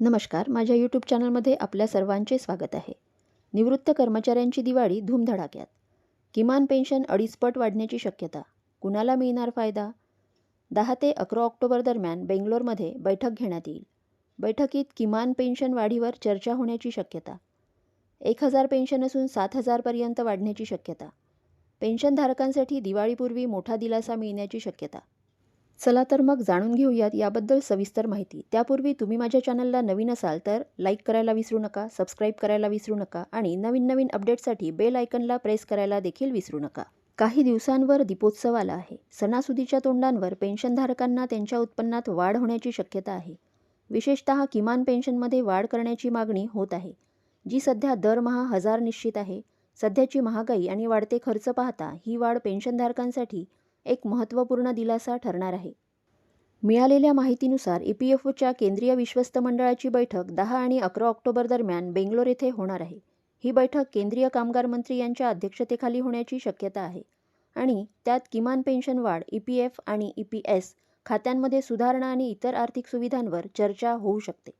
नमस्कार माझ्या यूट्यूब चॅनलमध्ये आपल्या सर्वांचे स्वागत आहे. निवृत्त कर्मचाऱ्यांची दिवाळी धूमधडाक्यात. किमान पेन्शन अडीचपट वाढण्याची शक्यता. कुणाला मिळणार फायदा? दहा ते अकरा ऑक्टोबर दरम्यान बेंगलोरमध्ये बैठक घेण्यात येईल. बैठकीत किमान पेन्शन वाढीवर चर्चा होण्याची शक्यता. एक हजार पेन्शन असून सात हजारपर्यंत वाढण्याची शक्यता. पेन्शनधारकांसाठी दिवाळीपूर्वी मोठा दिलासा मिळण्याची शक्यता. चला तर मग जाणून घेऊयात याबद्दल सविस्तर माहिती. त्यापूर्वी तुम्ही माझ्या चॅनलला नवीन असाल तर लाईक करायला विसरू नका सबस्क्राईब करायला विसरू नका आणि नवीन नवीन अपडेटसाठी बेल आयकनला प्रेस करायला देखील विसरू नका. काही दिवसांवर दीपोत्सव आला आहे. सणासुदीच्या तोंडांवर पेन्शनधारकांना त्यांच्या उत्पन्नात वाढ होण्याची शक्यता आहे. विशेषतः किमान पेन्शनमध्ये वाढ करण्याची मागणी होत आहे. जी सध्या दरमहा हजार निश्चित आहे. सध्याची महागाई आणि वाढते खर्च पाहता ही वाढ पेन्शनधारकांसाठी एक महत्त्वपूर्ण दिलासा ठरणार आहे. मिळालेल्या माहितीनुसार ई पी एफ ओच्या केंद्रीय विश्वस्त मंडळाची बैठक दहा आणि अकरा ऑक्टोबर दरम्यान बेंगलोर येथे होणार आहे. ही बैठक केंद्रीय कामगार मंत्री यांच्या अध्यक्षतेखाली होण्याची शक्यता आहे आणि त्यात किमान पेन्शन वाढ ई पी एफ आणि ई पी एस खात्यांमध्ये सुधारणा आणि इतर आर्थिक सुविधांवर चर्चा होऊ शकते.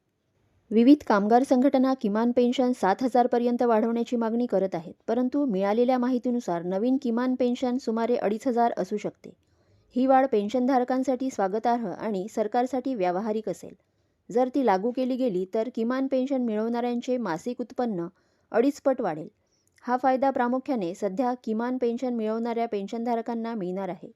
विविध कामगार संघटना किमान पेन्शन सात हजारपर्यंत वाढवण्याची मागणी करत आहेत परंतु मिळालेल्या माहितीनुसार नवीन किमान पेन्शन सुमारे अडीच हजार असू शकते. ही वाढ पेन्शनधारकांसाठी स्वागतार्ह आणि सरकारसाठी व्यावहारिक असेल. जर ती लागू केली गेली तर किमान पेन्शन मिळवणाऱ्यांचे मासिक उत्पन्न अडीच पट वाढेल. हा फायदा प्रामुख्याने सध्या किमान पेन्शन मिळवणाऱ्या पेन्शनधारकांना मिळणार आहे.